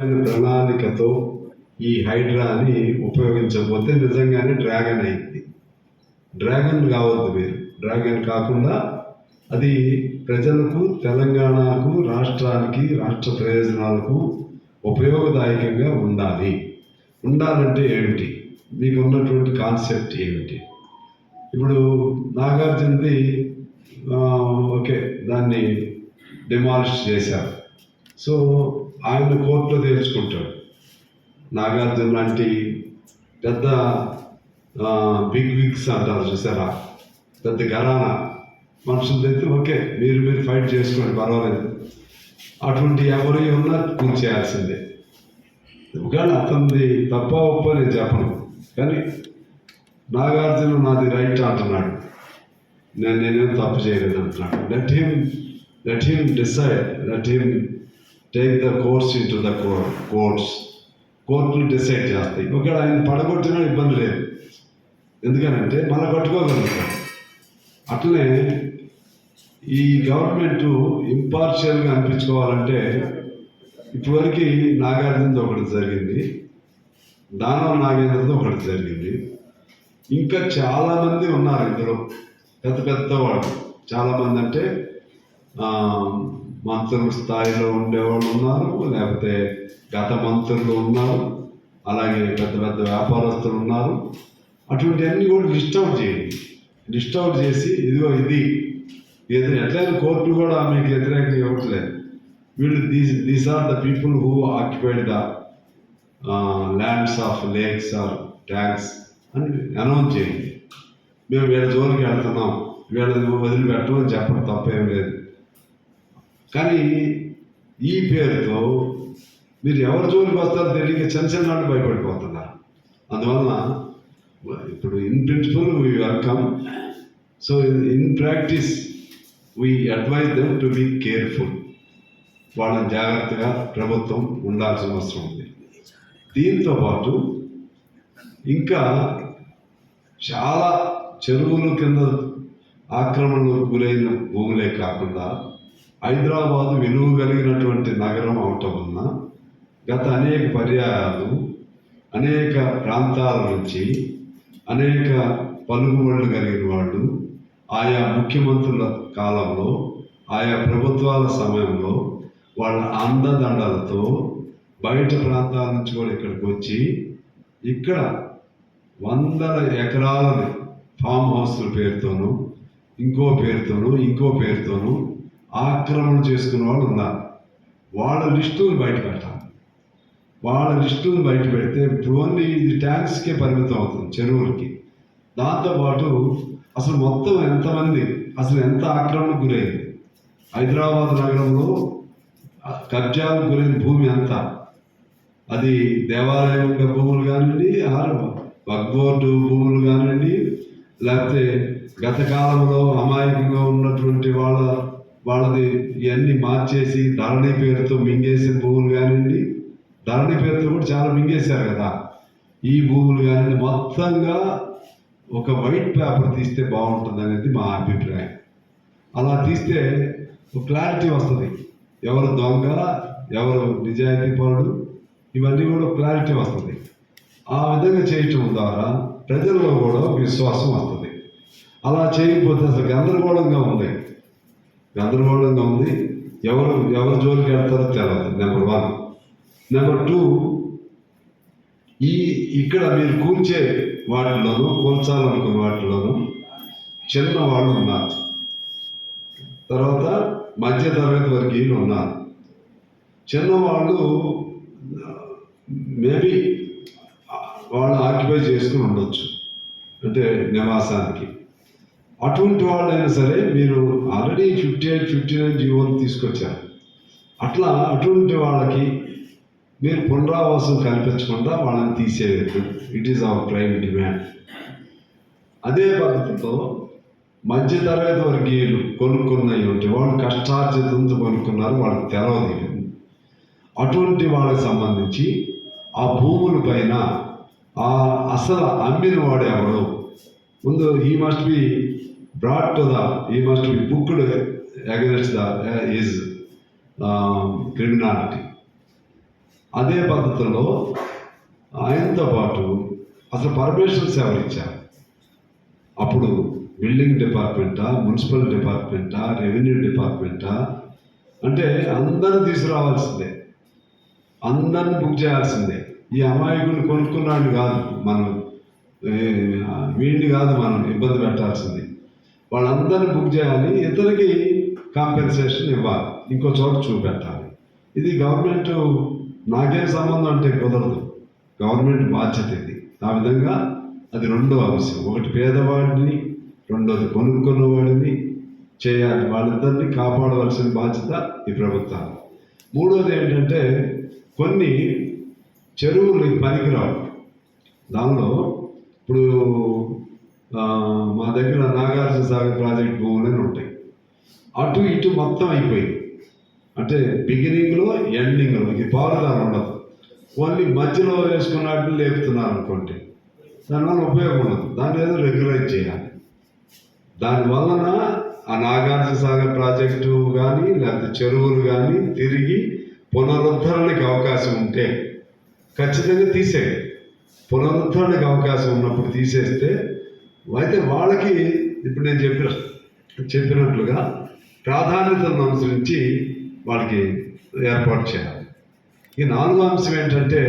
ప్రణాళికతో ఈ హైడ్రాని ఉపయోగించకపోతే నిజంగానే డ్రాగన్ అయింది. డ్రాగన్ కావద్దు మీరు. డ్రాగన్ కాకుండా అది ప్రజలకు తెలంగాణకు రాష్ట్రానికి రాష్ట్ర ప్రయోజనాలకు ఉపయోగదాయకంగా ఉండాలి. ఉండాలంటే ఏమిటి? మీకు ఉన్నటువంటి కాన్సెప్ట్ ఏమిటి? ఇప్పుడు నాగార్జునది ఓకే దాన్ని డిమాలిష్ చేశారు. సో ఆయన కోర్టులో తేల్చుకుంటాడు. నాగార్జున లాంటి పెద్ద బిగ్ విగ్స్ అంటారు చూసారా? పెద్ద గరానా మనుషులు అయితే ఓకే మీరు మీరు ఫైట్ చేసుకోండి పర్వాలేదు. అటువంటి ఎవరు ఉన్నా కూర్చేయాల్సిందే ఒకవేళ అతనిది తప్ప ఒప్ప నేను చెప్పను. కానీ నాగార్జున నాది రైట్ అంటున్నాడు. నేను నేనేం తప్పు చేయలేదు అంటున్నాడు let him let him decide let him take the course in to the courts కోర్టులు డిసైడ్ చేస్తాయి. ఒకవేళ ఆయన పడగొట్టినా ఇబ్బంది లేదు. ఎందుకనంటే మళ్ళీ కట్టుకోగలుగుతాం అట్లనే ఈ గవర్నమెంట్ ఇంపార్షియల్గా అనిపించుకోవాలంటే ఇప్పటివరకు నాగార్జునది ఒకటి జరిగింది. దానవ నాగేంద్రది ఒకటి జరిగింది. ఇంకా చాలామంది ఉన్నారు ఇందులో. పెద్ద పెద్ద వాళ్ళు. చాలామంది అంటే మంత్రుల స్థాయిలో ఉండేవాళ్ళు ఉన్నారు లేకపోతే గత మంత్రులు ఉన్నారు అలాగే పెద్ద పెద్ద వ్యాపారస్తులు ఉన్నారు. అటువంటి అన్ని కూడా లిస్ట్ అవుట్ చేయండి. లిస్ట్ అవుట్ చేసి ఇదిగో ఇది ఏదైనా ఎట్లయినా కోర్టు కూడా మీకు వ్యతిరేకంగా ఇవ్వట్లేదు. వీళ్ళు these these are the people who occupied the lands of lakes or tanks అని అనౌన్స్ చేయండి. మేము వీళ్ళ జోలికి వెళ్తున్నాం. వీళ్ళని వదిలిపెట్టమని చెప్పడం తప్పేం లేదు. కానీ ఈ పేరుతో మీరు ఎవరు జోలికి వస్తారో తెలియక చిన్న చిన్న భయపడిపోతున్నారు. అందువలన ఇప్పుడు in principle we welcome so in practice we advise them to be careful వాళ్ళని జాగ్రత్తగా ప్రభుత్వం ఉండాల్సిన అవసరం ఉంది. దీంతో పాటు ఇంకా చాలా చెరువుల కింద ఆక్రమణకు గురైన భూములే కాకుండా హైదరాబాదు విలువ కలిగినటువంటి నగరం అవటం వలన గత అనేక పర్యాయాలు అనేక ప్రాంతాల నుంచి అనేక పలుకుబడులు కలిగిన వాళ్ళు ఆయా ముఖ్యమంత్రుల కాలంలో ఆయా ప్రభుత్వాల సమయంలో వాళ్ళ అందదండలతో బయట ప్రాంతాల నుంచి కూడా ఇక్కడికి వచ్చి ఇక్కడ వందల ఎకరాలని ఫామ్ హౌస్ల పేరుతోనూ ఇంకో పేరుతోనూ ఇంకో పేరుతోనూ ఆక్రమణ చేసుకున్న వాళ్ళు ఉన్నారు. వాళ్ళ లిస్టుని బయట పెట్టాలి. వాళ్ళ లిస్టుని బయట పెడితే ఇప్పుడు ఓన్లీ ఇది ట్యాంక్స్కే పరిమితం అవుతుంది చెరువులకి. దాంతోపాటు అసలు మొత్తం ఎంతమంది అసలు ఎంత ఆక్రమణకు గురైంది? హైదరాబాద్ నగరంలో కబ్జాలకు గురైన భూమి ఎంత? అది దేవాలయం యొక్క భూములు కానివ్వండి ఆరు వక్బోర్డు భూములు కానివ్వండి లేకపోతే గత కాలంలో అమాయకంగా ఉన్నటువంటి వాళ్ళ వాళ్ళది ఇవన్నీ మార్చేసి ధరణి పేరుతో మింగేసిన భూములు కానివ్వండి ధరణి పేరుతో కూడా చాలా మింగేశారు కదా. ఈ భూములు కానీ మొత్తంగా ఒక వైట్ పేపర్ తీస్తే బాగుంటుంది అనేది మా అభిప్రాయం. అలా తీస్తే క్లారిటీ వస్తుంది. ఎవరు దొంగ ఎవరు నిజాయితీ పరుడు ఇవన్నీ కూడా క్లారిటీ వస్తుంది. ఆ విధంగా చేయటం ద్వారా ప్రజల్లో కూడా విశ్వాసం వస్తుంది. అలా చేయకపోతే అసలు గందరగోళంగా ఉంది. గందరగోళంగా ఉంది. ఎవరు ఎవరు జోలికి వెళ్తారో తెలియదు నెంబర్ వన్ నెంబర్ టూ ఈ ఇక్కడ మీరు కూర్చే వాటిలోనూ కూర్చాలనుకున్న వాటిలోనూ చిన్న వాళ్ళు ఉన్నారు. తర్వాత మధ్య తరగతి వర్గీయులు ఉన్నారు. చిన్నవాళ్ళు మేబీ వాళ్ళు ఆక్యుపై చేసుకుని ఉండొచ్చు. అంటే నివాసానికి. అటువంటి వాళ్ళైనా సరే మీరు already fifty eight fifty nine జీవోలు తీసుకొచ్చారు. అట్లా అటువంటి వాళ్ళకి మీరు పునరావాసం కల్పించకుండా వాళ్ళని తీసేయలేదు. It is our prime demand అదే పద్ధతితో మధ్యతరగతి వర్గీయులు కొనుక్కున్నాయి ఉంటే వాళ్ళు కష్టార్జితంతో కొనుక్కున్నారు వాళ్ళకి తెలవదు అటువంటి వాళ్ళకి సంబంధించి ఆ భూముల పైన ఆ అసలు అమ్మిన వాడు ఎవడు? ముందు ఈ must be brought to the ఈ must against booked uh, the is um, criminality. అదే పద్ధతిలో ఆయనతో పాటు అసలు పర్మిషన్స్ ఎవరు ఇచ్చారు. అప్పుడు బిల్డింగ్ డిపార్ట్మెంటా మున్సిపల్ డిపార్ట్మెంటా రెవెన్యూ డిపార్ట్మెంటా అంటే అందరిని తీసుకురావాల్సిందే. అందరిని బుక్ చేయాల్సిందే. ఈ అమాయకుని కొనుక్కున్నాడు కాదు మనం వీడిని కాదు మనం ఇబ్బంది పెట్టాల్సింది. వాళ్ళందరిని బుక్ చేయాలి. ఇతనికి కాంపెన్సేషన్ ఇవ్వాలి. ఇంకో చోట చూపెట్టాలి. ఇది గవర్నమెంట్ నాకేం సంబంధం అంటే కుదరదు. గవర్నమెంట్ బాధ్యత ఇది. ఆ విధంగా అది రెండో అంశం ఒకటి పేదవాడిని రెండోది కొనుక్కున్నవాడిని చేయాలి. వాళ్ళిద్దరిని కాపాడవలసిన బాధ్యత ఈ ప్రభుత్వాలు మూడోది ఏంటంటే కొన్ని చెరువులు పనికిరావు. దానిలో ఇప్పుడు మా దగ్గర నాగార్జున సాగర్ ప్రాజెక్ట్ భూములని ఉంటాయి. అటు ఇటు మొత్తం అయిపోయింది. అంటే బిగినింగ్లో ఎండింగ్లో ఇది పాలుదారు ఉండదు ఓన్లీ మధ్యలో వేసుకున్నట్టు లేపుతున్నారు అనుకోండి దానివల్ల ఉపయోగం ఉండదు. దాన్ని ఏదో రెగ్యులైజ్ చేయాలి. దానివలన ఆ నాగార్జున సాగర్ ప్రాజెక్టు కానీ లేకపోతే చెరువులు కానీ తిరిగి పునరుద్ధరణకి అవకాశం ఉంటే ఖచ్చితంగా తీసేయండి. పునరుద్ధరణకి అవకాశం ఉన్నప్పుడు తీసేస్తే అయితే వాళ్ళకి ఇప్పుడు నేను చెప్పిన చెప్పినట్లుగా ప్రాధాన్యతను అనుసరించి వాళ్ళకి ఏర్పాటు చేయాలి. ఈ నాలుగో అంశం ఏంటంటే